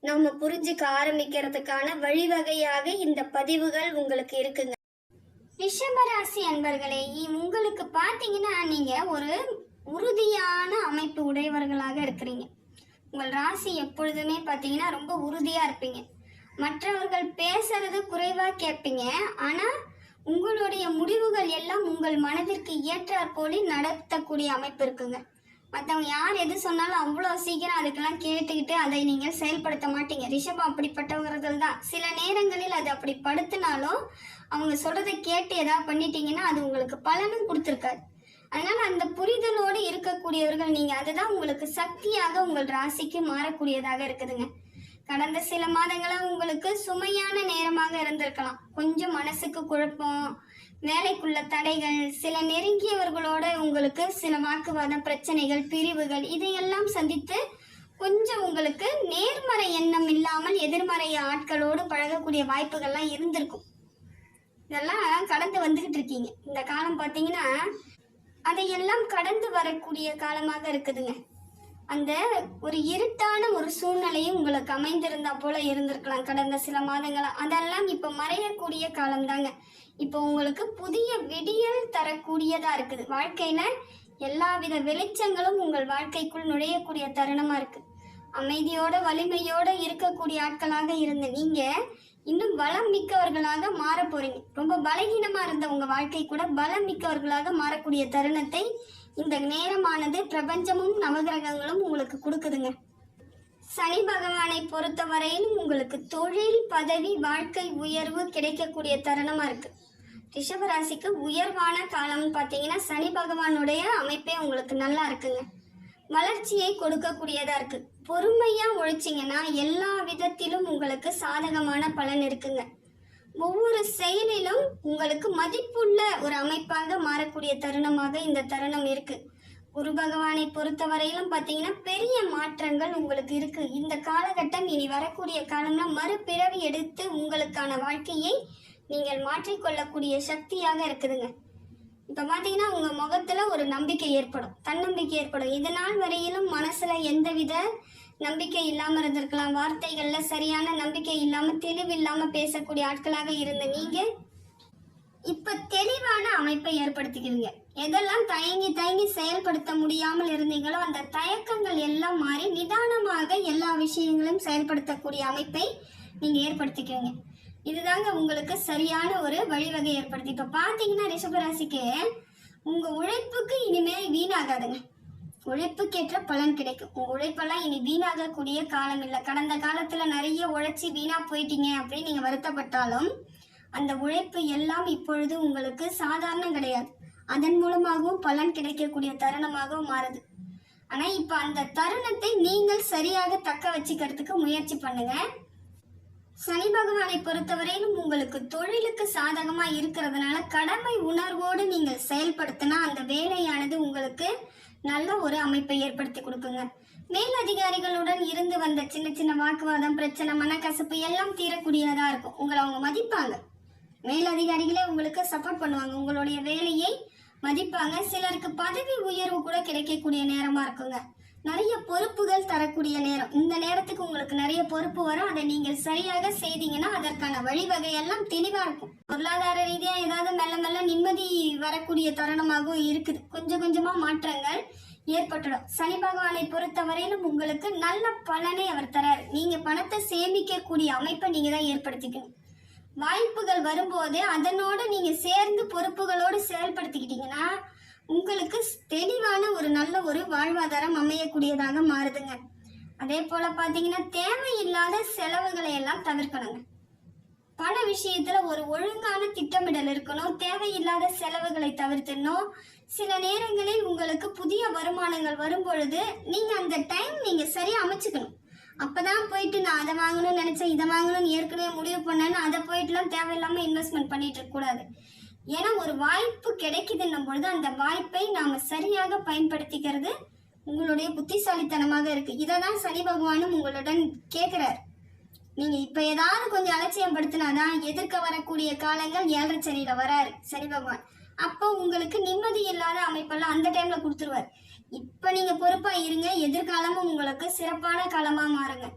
நம்ம புரிஞ்சுக்க ஆரம்பிக்கிறதுக்கான வழிவகையாக இந்த பதிவுகள் உங்களுக்கு இருக்குங்க. ரிஷபராசி அன்பர்களே உங்களுக்கு பார்த்தீங்கன்னா நீங்க ஒரு உறுதியான அமைப்பு உடையவர்களாக இருக்கிறீங்க. உங்கள் ராசி எப்பொழுதுமே பார்த்தீங்கன்னா ரொம்ப உறுதியா இருப்பீங்க. மற்றவர்கள் பேசுறது குறைவா கேட்பீங்க. ஆனா உங்களுடைய முடிவுகள் எல்லாம் உங்கள் மனதிற்கு ஏற்றாற் போல நடத்தக்கூடிய அமைப்பு இருக்குங்க. மற்றவங்க யார் எது சொன்னாலும் அவ்வளோ சீக்கிரம் அதுக்கெல்லாம் கேட்டுக்கிட்டு அதை நீங்கள் செயல்படுத்த மாட்டீங்க. ரிஷப் அப்படிப்பட்டவர்கள் தான் சில நேரங்களில் அது அப்படி படுத்தினாலும் அவங்க சொல்கிறத கேட்டு எதாவது பண்ணிட்டீங்கன்னா அது உங்களுக்கு பலனும் கொடுத்துருக்காது. அதனால் அந்த புரிதலோடு இருக்கக்கூடியவர்கள் நீங்கள் அதுதான் உங்களுக்கு சக்தியாக உங்கள் ராசிக்கு மாறக்கூடியதாக இருக்குதுங்க. கடந்த சில மாதங்களாக உங்களுக்கு சுமையான நேரமாக இருந்திருக்கலாம். கொஞ்சம் மனசுக்கு குழப்பம் வேலைக்குள்ள தடைகள் சில நெருங்கியவர்களோட உங்களுக்கு சில வாக்குவாதம் பிரச்சனைகள் பிரிவுகள் இதையெல்லாம் சந்தித்து கொஞ்சம் உங்களுக்கு நேர்மறை எண்ணம் இல்லாமல் எதிர்மறை ஆட்களோடு பழகக்கூடிய வாய்ப்புகள்லாம் இருந்திருக்கும். இதெல்லாம் கடந்து வந்துகிட்டு இருக்கீங்க. இந்த காலம் பார்த்தீங்கன்னா அதையெல்லாம் கடந்து வரக்கூடிய காலமாக இருக்குதுங்க. அந்த ஒரு இருட்டான ஒரு சூழ்நிலையும் உங்களுக்கு அமைந்திருந்தா போல இருந்திருக்கலாம் கடந்த சில மாதங்களா அதெல்லாம் இப்போ மறையக்கூடிய காலம்தாங்க. இப்போ உங்களுக்கு புதிய விடியல் தரக்கூடியதா இருக்குது. வாழ்க்கையில எல்லாவித வெளிச்சங்களும் உங்கள் வாழ்க்கைக்குள் நுழையக்கூடிய தருணமா இருக்கு. அமைதியோட வலிமையோட இருக்கக்கூடிய ஆட்களாக இருந்த நீங்க இன்னும் பலம் மிக்கவர்களாக மாற போறீங்க. ரொம்ப பலகீனமா இருந்த உங்க வாழ்க்கை கூட பலம் மிக்கவர்களாக மாறக்கூடிய தருணத்தை இந்த நேரமானது பிரபஞ்சமும் நவகிரகங்களும் உங்களுக்கு கொடுக்குதுங்க. சனி பகவானை பொறுத்தவரையிலும் உங்களுக்கு தொழில் பதவி வாழ்க்கை உயர்வு கிடைக்கக்கூடிய தருணமா இருக்கு. ரிஷபராசிக்கு உயர்வான காலம்னு பார்த்தீங்கன்னா சனி பகவானுடைய அமைப்பே உங்களுக்கு நல்லா இருக்குங்க. வளர்ச்சியை கொடுக்கக்கூடியதா இருக்கு. பொறுமையா உழைச்சிங்கன்னா எல்லா விதத்திலும் உங்களுக்கு சாதகமான பலன் இருக்குங்க. ஒவ்வொரு செயலிலும் உங்களுக்கு மதிப்புள்ள ஒரு அமைப்பாக மாறக்கூடிய தருணமாக இந்த தருணம் இருக்கு. குரு பகவானை பொறுத்தவரையிலும் பார்த்தீங்கன்னா பெரிய மாற்றங்கள் உங்களுக்கு இருக்கு. இந்த காலகட்டம் இனி வரக்கூடிய காலம்னா மறுபிறவி எடுத்து உங்களுக்கான வாழ்க்கையை நீங்கள் மாற்றிக்கொள்ளக்கூடிய சக்தியாக இருக்குதுங்க. இப்போ பார்த்தீங்கன்னா உங்கள் முகத்தில் ஒரு நம்பிக்கை ஏற்படும். தன்னம்பிக்கை ஏற்படும். இது நாள் வரையிலும் மனசில் எந்தவித நம்பிக்கை இல்லாமல் இருந்திருக்கலாம். வார்த்தைகளில் சரியான நம்பிக்கை இல்லாமல் தெளிவில்லாமல் பேசக்கூடிய ஆட்களாக இருந்த நீங்கள் இப்போ தெளிவான அமைப்பை ஏற்படுத்திக்கிறீங்க. எதெல்லாம் தயங்கி தயங்கி செயல்படுத்த முடியாமல் இருந்தீங்களோ அந்த தயக்கங்கள் எல்லாம் மாறி நிதானமாக எல்லா விஷயங்களும் செயல்படுத்தக்கூடிய அமைப்பை நீங்கள் ஏற்படுத்திக்கிறீங்க. இதுதாங்க உங்களுக்கு சரியான ஒரு வழிவகை ஏற்படுத்தி. இப்போ பார்த்தீங்கன்னா ரிஷபராசிக்கு உங்கள் உழைப்புக்கு இனிமேல் வீணாகாதுங்க. உழைப்புக்கேற்ற பலன் கிடைக்கும். உங்க உழைப்பெல்லாம் இனி வீணாகக்கூடிய காலம் இல்லை கடந்த காலத்துல நிறைய உழைச்சி வீணா போயிட்டீங்க அப்படின்னு நீங்க வருத்தப்பட்டாலும் அந்த உழைப்பு எல்லாம் இப்பொழுது உங்களுக்கு சாதாரணம் கிடையாது. அதன் மூலமாகவும் பலன் கிடைக்கக்கூடிய தருணமாகவும் மாறுது. ஆனா இப்ப அந்த தருணத்தை நீங்கள் சரியாக தக்க வச்சுக்கிறதுக்கு முயற்சி பண்ணுங்க. சனி பகவானை பொறுத்தவரையிலும் உங்களுக்கு தொழிலுக்கு சாதகமா இருக்கிறதுனால கடமை உணர்வோடு நீங்கள் செயல்படுத்தினா அந்த வேலையானது உங்களுக்கு நல்ல ஒரு அமைப்பை ஏற்படுத்தி கொடுக்குங்க. மேல் அதிகாரிகளுடன் இருந்து வந்த சின்ன சின்ன வாக்குவாதம் பிரச்சனை மனக்கசப்பு எல்லாம் தீரக்கூடியதா இருக்கும். உங்களை அவங்க மதிப்பாங்க. மேல் அதிகாரிகளே உங்களுக்கு சப்போர்ட் பண்ணுவாங்க. உங்களுடைய வேலையை மதிப்பாங்க. சிலருக்கு பதவி உயர்வு கூட கிடைக்கக்கூடிய நேரமா இருக்குங்க. நிறைய பொறுப்புகள் தரக்கூடிய நேரம். இந்த நேரத்துக்கு உங்களுக்கு நிறைய பொறுப்பு வரும். அதை நீங்கள் சரியாக செய்தீங்கன்னா அதற்கான வழிவகையெல்லாம் தெளிவா இருக்கும். பொருளாதார ரீதியா ஏதாவது மெல்ல மெல்ல நிம்மதி வரக்கூடிய தருணமாகவும் இருக்குது. கொஞ்சம் கொஞ்சமா மாற்றங்கள் ஏற்பட்டுடும். சனி பகவானை பொறுத்தவரையிலும் உங்களுக்கு நல்ல பலனை அவர் தராரு. நீங்க பணத்தை சேமிக்கக்கூடிய அமைப்பை நீங்க தான் ஏற்படுத்திக்கணும். வாய்ப்புகள் வரும்போது அதனோடு நீங்கள் சேர்ந்து பொறுப்புகளோடு செயல்படுத்திக்கிட்டீங்கன்னா உங்களுக்கு தெளிவான ஒரு நல்ல ஒரு வாழ்வாதாரம் அமையக்கூடியதாக மாறுதுங்க. அதே போல பாத்தீங்கன்னா தேவையில்லாத செலவுகளை எல்லாம் தவிர்க்கணுங்க. பண விஷயத்துல ஒரு ஒழுங்கான திட்டமிடல் இருக்கணும் தேவையில்லாத செலவுகளை தவிர்த்துடணும். சில நேரங்களில் உங்களுக்கு புதிய வருமானங்கள் வரும் பொழுது நீங்க அந்த டைம் நீங்க சரியா அமைச்சுக்கணும். அப்பதான் போயிட்டு நான் அதை வாங்கணும்னு நினைச்சேன் இதை வாங்கணும்னு ஏற்கனவே முடிவு பண்ணேன்னு அதை போயிட்டுலாம் தேவையில்லாம இன்வெஸ்ட்மெண்ட் பண்ணிட்டு இருக்க கூடாது. ஏன்னா ஒரு வாய்ப்பு கிடைக்குதுன்னும் பொழுது அந்த வாய்ப்பை நாம சரியாக பயன்படுத்திக்கிறது உங்களுடைய புத்திசாலித்தனமாக இருக்கு. இதை தான் சனி பகவானும் உங்களுடன் கேட்கிறார். நீங்க இப்ப ஏதாவது கொஞ்சம் அலட்சியம் படுத்தினாதான் எதிர்க்க வரக்கூடிய காலங்கள் ஏழரை சனியில வராரு சனி பகவான். அப்போ உங்களுக்கு நிம்மதி இல்லாத அமைப்பெல்லாம் அந்த டைம்ல கொடுத்துருவார். இப்ப நீங்க பொறுப்பா இருங்க எதிர்காலமும் உங்களுக்கு சிறப்பான காலமா மாறுங்க.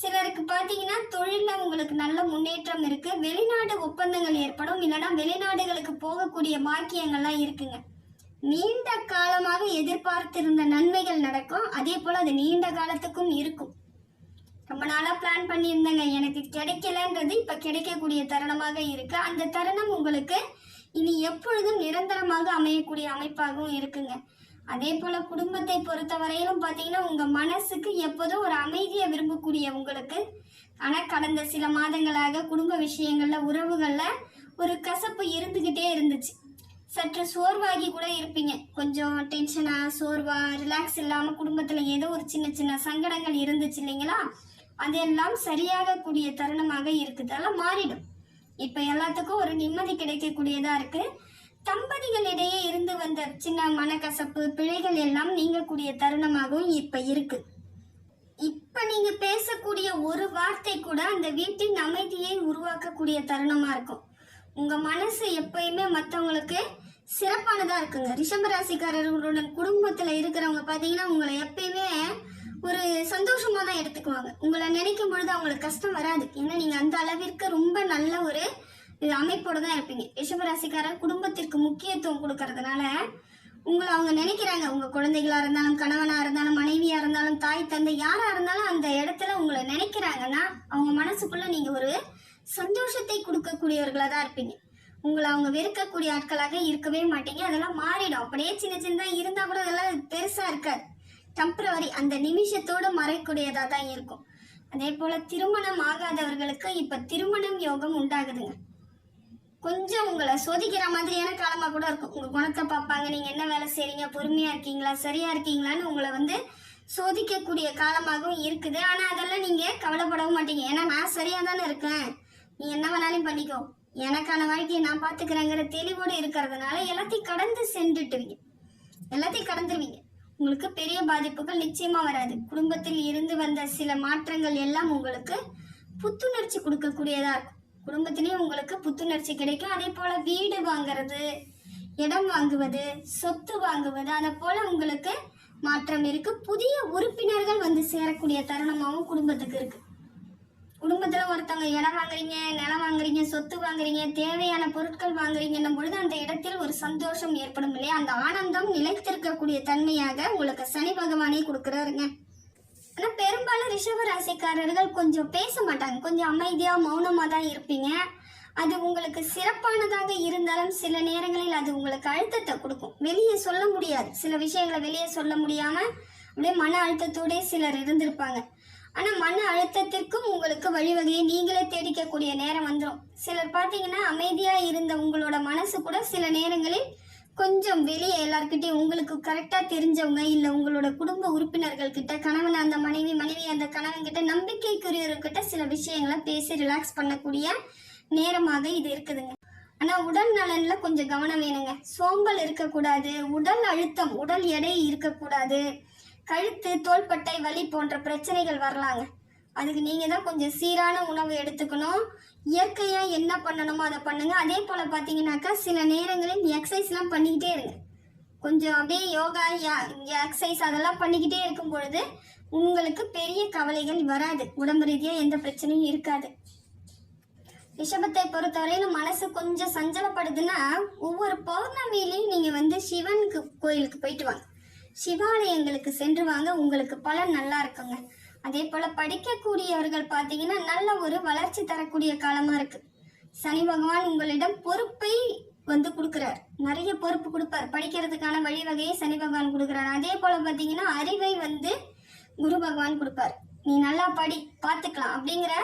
சிலருக்கு பார்த்தீங்கன்னா தொழிலில் உங்களுக்கு நல்ல முன்னேற்றம் இருக்குது வெளிநாடு ஒப்பந்தங்கள் ஏற்படும். இல்லைன்னா வெளிநாடுகளுக்கு போகக்கூடிய பாக்கியங்கள்லாம் இருக்குங்க. நீண்ட காலமாக எதிர்பார்த்திருந்த நன்மைகள் நடக்கும். அதே போல் அது நீண்ட காலத்துக்கும் இருக்கும். ரொம்ப நாளாக பிளான் பண்ணியிருந்தேங்க. எனக்கு கிடைக்கலன்றது இப்போ கிடைக்கக்கூடிய தருணமாக இருக்குது அந்த தருணம் உங்களுக்கு இனி எப்பொழுதும் நிரந்தரமாக அமையக்கூடிய அமைப்பாகவும் இருக்குங்க. அதே போல குடும்பத்தை பொறுத்தவரையிலும் பார்த்தீங்கன்னா உங்க மனசுக்கு எப்போதும் ஒரு அமைதியை விரும்பக்கூடிய உங்களுக்கு. ஆனால் கடந்த சில மாதங்களாக குடும்ப விஷயங்கள்ல உறவுகள்ல ஒரு கசப்பு இருந்துகிட்டே இருந்துச்சு. சற்று சோர்வாகி கூட இருப்பீங்க. கொஞ்சம் டென்ஷனா சோர்வா ரிலாக்ஸ் இல்லாம குடும்பத்துல ஏதோ ஒரு சின்ன சின்ன சங்கடங்கள் இருந்துச்சு இல்லைங்களா? அதெல்லாம் சரியாக கூடிய தருணமாக இருக்குது. அதெல்லாம் மாறிடும். இப்ப எல்லாத்துக்கும் ஒரு நிம்மதி கிடைக்கக்கூடியதா இருக்கு. தம்பதிகளிடையே இருந்து வந்த சின்ன மனக்கசப்பு பிழைகள் எல்லாம் நீங்கக்கூடிய தருணமாகவும் இப்ப இருக்கு. இப்ப நீங்க பேசக்கூடிய ஒரு வார்த்தை கூட அந்த வீட்டின் அமைதியை உருவாக்கக்கூடிய தருணமா இருக்கும். உங்க மனசு எப்பயுமே மற்றவங்களுக்கு சிறப்பானதா இருக்குங்க. ரிஷபராசிக்காரர்களுடன் குடும்பத்துல இருக்கிறவங்க பாத்தீங்கன்னா உங்களை எப்பயுமே ஒரு சந்தோஷமா தான் எடுத்துக்குவாங்க. உங்களை நினைக்கும் பொழுது அவங்களுக்கு கஷ்டம் வராது. ஏன்னா நீங்க அந்த அளவிற்கு ரொம்ப நல்ல ஒரு அமைப்போடு தான் இருப்பீங்க. ரிஷபராசிக்காரர் குடும்பத்திற்கு முக்கியத்துவம் கொடுக்கறதுனால உங்களை அவங்க நினைக்கிறாங்க. உங்க குழந்தைகளா இருந்தாலும் கணவனா இருந்தாலும் மனைவியா இருந்தாலும் தாய் தந்தை யாரா இருந்தாலும் அந்த இடத்துல உங்களை நினைக்கிறாங்கன்னா அவங்க மனசுக்குள்ள நீங்க ஒரு சந்தோஷத்தை கொடுக்கக்கூடியவர்களா தான் இருப்பீங்க. உங்களை அவங்க வெறுக்கக்கூடிய ஆட்களாக இருக்கவே மாட்டீங்க. அதெல்லாம் மாறிடும். அப்படியே சின்ன சின்னதா இருந்தா கூட அதெல்லாம் பெருசா இருக்காது. டெம்பரவரி அந்த நிமிஷத்தோடு மறைக்கூடியதா தான் இருக்கும். அதே போல திருமணம் ஆகாதவர்களுக்கு இப்ப திருமணம் யோகம் உண்டாகுதுங்க. கொஞ்சம் உங்களை சோதிக்கிற மாதிரியான காலமா கூட இருக்கும். உங்க குணத்தை பார்ப்பாங்க. நீங்க என்ன வேலை செய்றீங்க? பொறுமையா இருக்கீங்களா? சரியா இருக்கீங்களான்னு உங்களை வந்து சோதிக்கக்கூடிய காலமாகவும் இருக்குது. ஆனா அதெல்லாம் நீங்க கவலைப்படவும் மாட்டீங்க. ஏன்னா நான் சரியா தானே இருக்கேன். நீ என்ன வேணாலும் பண்ணிக்கோ. எனக்கான வாழ்க்கையை நான் பாத்துக்கிறேங்கிற தெளிவோடு இருக்கிறதுனால எல்லாத்தையும் கடந்து சென்றுட்டுவீங்க. எல்லாத்தையும் கடந்துருவீங்க. உங்களுக்கு பெரிய பாதிப்புகள் நிச்சயமா வராது. குடும்பத்தில் இருந்து வந்த சில மாற்றங்கள் எல்லாம் உங்களுக்கு புத்துணர்ச்சி கொடுக்கக்கூடியதா இருக்கும். குடும்பத்திலேயே உங்களுக்கு புத்துணர்ச்சி கிடைக்கும். அதே போல வீடு வாங்குறது இடம் வாங்குவது சொத்து வாங்குவது அதை போல உங்களுக்கு மாற்றம் இருக்கு. புதிய உறுப்பினர்கள் வந்து சேரக்கூடிய தருணமாகவும் குடும்பத்துக்கு இருக்கு. குடும்பத்துல ஒருத்தவங்க இடம் வாங்குறீங்க நிலம் வாங்குறீங்க சொத்து வாங்குறீங்க தேவையான பொருட்கள் வாங்குறீங்கன்னும் பொழுது அந்த இடத்தில் ஒரு சந்தோஷம் ஏற்படும் இல்லையா? அந்த ஆனந்தம் நிலைத்திருக்கக்கூடிய தன்மையாக உங்களுக்கு சனி பகவானே கொடுக்குறாருங்க. பெரும்பாலும் ரிஷப ராசிக்காரர்கள் கொஞ்சம் பேச மாட்டாங்க. கொஞ்சம் அமைதியா மௌனமா தான் இருப்பீங்க. அது உங்களுக்கு சிறப்பானதாக இருந்தாலும் சில நேரங்களில் அது உங்களுக்கு அழுத்தத்தை கொடுக்கும். வெளியே சொல்ல முடியாது. சில விஷயங்களை வெளியே சொல்ல முடியாம அப்படியே மன அழுத்தத்தோடே சிலர் இருந்திருப்பாங்க. ஆனால் மன அழுத்தத்திற்கும் உங்களுக்கு வழிவகையை நீங்களே தேடிக்கக்கூடிய நேரம் வந்துடும் சிலர் பார்த்தீங்கன்னா அமைதியாக இருந்த உங்களோட மனசு கூட சில நேரங்களில் கொஞ்சம் வெளியே எல்லாருக்கிட்டையும் உங்களுக்கு கரெக்டா தெரிஞ்சவங்க இல்ல உங்களோட குடும்ப உறுப்பினர்கள் கிட்ட கணவன் அந்த மனைவி மனைவி அந்த கணவன் கிட்ட நம்பிக்கைக்குரியவர்கிட்ட சில விஷயங்களை பேசி ரிலாக்ஸ் பண்ணக்கூடிய நேரமாக இது இருக்குதுங்க. ஆனா உடல் நலன்ல கொஞ்சம் கவனம் வேணுங்க. சோம்பல் இருக்கக்கூடாது உடல் அழுத்தம் உடல் எடை இருக்கக்கூடாது கழுத்து தோள்பட்டை வலி போன்ற பிரச்சனைகள் வரலாங்க. அதுக்கு நீங்க தான் கொஞ்சம் சீரான உணவு எடுத்துக்கணும். இயற்கையாக என்ன பண்ணணுமோ அதை பண்ணுங்கள் அதே போல் பார்த்தீங்கன்னாக்கா சில நேரங்களில் எக்ஸசைஸ்லாம் பண்ணிக்கிட்டே இருங்க. கொஞ்சம் அப்படியே யோகா எக்ஸசைஸ் அதெல்லாம் பண்ணிக்கிட்டே இருக்கும் பொழுது உங்களுக்கு பெரிய கவலைகள் வராது. உடம்பு ரீதியாக எந்த பிரச்சனையும் இருக்காது. ரிஷபத்தை பொறுத்தவரையிலும் மனசு கொஞ்சம் சஞ்சலப்படுதுன்னா ஒவ்வொரு பௌர்ணமியிலையும் நீங்கள் வந்து சிவனுக்கு கோயிலுக்கு போயிட்டு வாங்க. சிவாலயங்களுக்கு சென்று வாங்க. உங்களுக்கு பலன் நல்லா இருக்குங்க. அதே போல் படிக்கக்கூடியவர்கள் பார்த்தீங்கன்னா நல்ல ஒரு வளர்ச்சி தரக்கூடிய காலமாக இருக்கு. சனி பகவான் உங்களிடம் பொறுப்பை வந்து கொடுக்குறார். நிறைய பொறுப்பு கொடுப்பார். படிக்கிறதுக்கான வழிவகையை சனி பகவான் கொடுக்குறார். அதே போல் பார்த்தீங்கன்னா அறிவை வந்து குரு பகவான் கொடுப்பார். நீ நல்லா படி பார்த்துக்கலாம் அப்படிங்கிற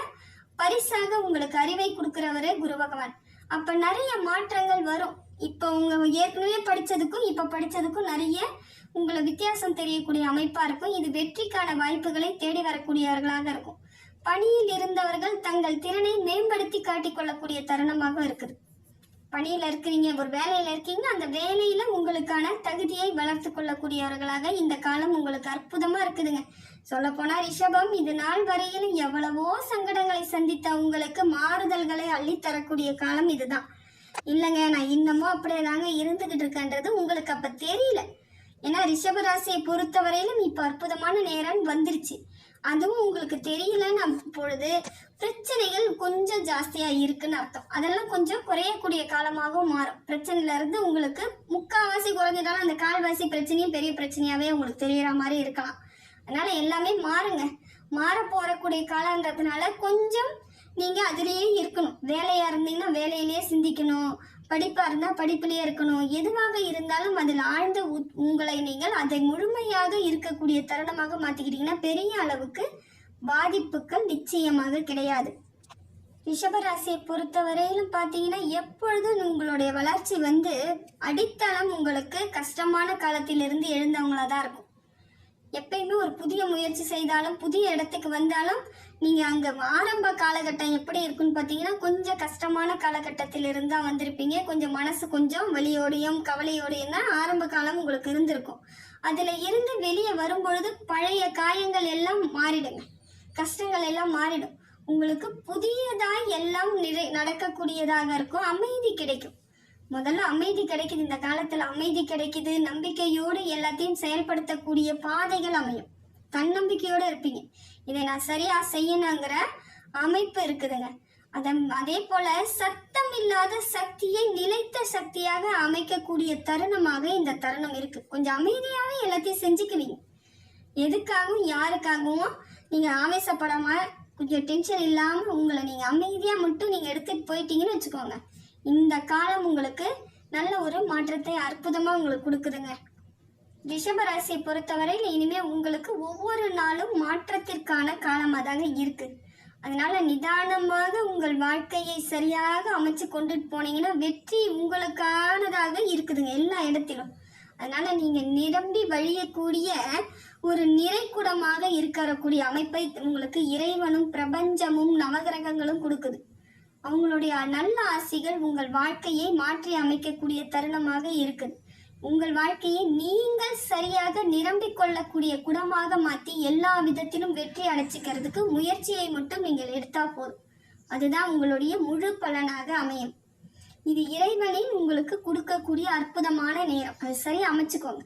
பரிசாக உங்களுக்கு அறிவை கொடுக்குறவரே குரு பகவான். அப்போ நிறைய மாற்றங்கள் வரும். இப்போ உங்க ஏற்கனவே படித்ததுக்கும் இப்போ படித்ததுக்கும் நிறைய உங்களை வித்தியாசம் தெரியக்கூடிய அமைப்பா இருக்கும். இது வெற்றிக்கான வாய்ப்புகளை தேடி வரக்கூடியவர்களாக இருக்கும். பணியில் இருந்தவர்கள் தங்கள் திறனை மேம்படுத்தி காட்டிக் கொள்ளக்கூடிய தருணமாக இருக்குது. பணியில இருக்கிறீங்க ஒரு வேலையில இருக்கீங்க அந்த வேலையில உங்களுக்கான தகுதியை வளர்த்து கொள்ளக்கூடியவர்களாக இந்த காலம் உங்களுக்கு அற்புதமா இருக்குதுங்க. சொல்ல போனா ரிஷபம் இது நாள் வரையில் எவ்வளவோ சங்கடங்களை சந்தித்த உங்களுக்கு மாறுதல்களை அள்ளி தரக்கூடிய காலம் இதுதான். இல்லைங்க நான் இன்னமும் அப்படியே தாங்க இருந்துகிட்டு இருக்கேன்றது உங்களுக்கு அப்ப தெரியல. ஏன்னா ரிஷபராசியை பொறுத்தவரையிலும் இப்போ அற்புதமான நேரம் வந்துருச்சு. அதுவும் உங்களுக்கு தெரியலன்னு பொழுது பிரச்சனைகள் கொஞ்சம் ஜாஸ்தியாக இருக்குன்னு அர்த்தம். அதெல்லாம் கொஞ்சம் குறையக்கூடிய காலமாகவும் மாறும். பிரச்சனையில இருந்து உங்களுக்கு முக்கால்வாசி குறைஞ்சிட்டாலும் அந்த கால்வாசி பிரச்சனையும் பெரிய பிரச்சனையாகவே உங்களுக்கு தெரியற மாதிரி இருக்கலாம். அதனால எல்லாமே மாறுங்க. மாற போறக்கூடிய காலன்றதுனால கொஞ்சம் நீங்கள் அதுலேயே இருக்கணும். வேலையாக இருந்தீங்கன்னா வேலையிலேயே சிந்திக்கணும். படிப்பா இருந்தா படிப்பிலேயே இருக்கணும். எதுவாக இருந்தாலும் அதில் ஆழ்ந்த உ- உங்களை நீங்கள் அதை முழுமையாக இருக்கக்கூடிய தருணமாக மாத்திக்கிட்டீங்கன்னா பெரிய அளவுக்கு பாதிப்புகள் நிச்சயமாக கிடையாது. ரிஷபராசியை பொறுத்தவரையிலும் பார்த்தீங்கன்னா எப்பொழுதும் உங்களுடைய வளர்ச்சி வந்து அடித்தளம் உங்களுக்கு கஷ்டமான காலத்திலிருந்து எழுந்தவங்களா தான் இருக்கும். எப்பயுமே ஒரு புதிய முயற்சி செய்தாலும் புதிய இடத்துக்கு வந்தாலும் நீங்கள் அங்கே ஆரம்ப காலகட்டம் எப்படி இருக்குன்னு பார்த்தீங்கன்னா கொஞ்சம் கஷ்டமான காலகட்டத்தில் தான் வந்திருப்பீங்க. கொஞ்சம் மனசு கொஞ்சம் வலியோடையும் கவலையோடையும் தான் ஆரம்ப காலம் உங்களுக்கு இருந்திருக்கும். அதில் இருந்து வெளியே வரும்பொழுது பழைய காயங்கள் எல்லாம் மாறிடுங்க. கஷ்டங்கள் எல்லாம் மாறிடும். உங்களுக்கு புதியதாக எல்லாம் நிறை நடக்கக்கூடியதாக இருக்கும். அமைதி கிடைக்கும். முதல்ல அமைதி கிடைக்குது. இந்த காலத்துல அமைதி கிடைக்குது. நம்பிக்கையோடு எல்லாத்தையும் செயல்படுத்தக்கூடிய பாதைகள் அமையும். தன்னம்பிக்கையோடு இருப்பீங்க. இதை நான் சரியா செய்யணுங்கிற அமைப்பு இருக்குதுங்க. அத அதே போல சத்தம் இல்லாத சக்தியை நிலைத்த சக்தியாக அமைக்கக்கூடிய தருணமாக இந்த தருணம் இருக்கு. கொஞ்சம் அமைதியாவே எல்லாத்தையும் செஞ்சுக்குவீங்க. எதுக்காகவும் யாருக்காகவும் நீங்க ஆவேசப்படாம கொஞ்சம் டென்ஷன் இல்லாம உங்களை நீங்க அமைதியா மட்டும் நீங்க எடுத்துட்டு போயிட்டீங்கன்னு வச்சுக்கோங்க. இந்த காலம் உங்களுக்கு நல்ல ஒரு மாற்றத்தை அற்புதமாக உங்களுக்கு கொடுக்குதுங்க. ரிஷபராசியை பொறுத்தவரையில் இனிமேல் உங்களுக்கு ஒவ்வொரு நாளும் மாற்றத்திற்கான காலமாக தாங்க இருக்குது அதனால நிதானமாக உங்கள் வாழ்க்கையை சரியாக அமைச்சு கொண்டுட்டு போனீங்கன்னா வெற்றி உங்களுக்கானதாக இருக்குதுங்க எல்லா இடத்திலும். அதனால நீங்க நிரம்பி வழியக்கூடிய ஒரு நிறைக்குடமாக இருக்கக்கூடிய அமைப்பை உங்களுக்கு இறைவனும் பிரபஞ்சமும் நவகிரகங்களும் கொடுக்குது. அவங்களுடைய நல்ல ஆசிகள் உங்கள் வாழ்க்கையை மாற்றி அமைக்கக்கூடிய தருணமாக இருக்குது உங்கள் வாழ்க்கையை நீங்கள் சரியாக நிரம்பிக் கொள்ளக்கூடிய குடமாக மாற்றி எல்லா விதத்திலும் வெற்றி அடைச்சிக்கிறதுக்கு முயற்சியை மட்டும் நீங்கள் எடுத்தா போதும். அதுதான் உங்களுடைய முழு பலனாக அமையும். இது இறைவனின் உங்களுக்கு கொடுக்கக்கூடிய அற்புதமான நேரம். அது சரி அமைச்சுக்கோங்க.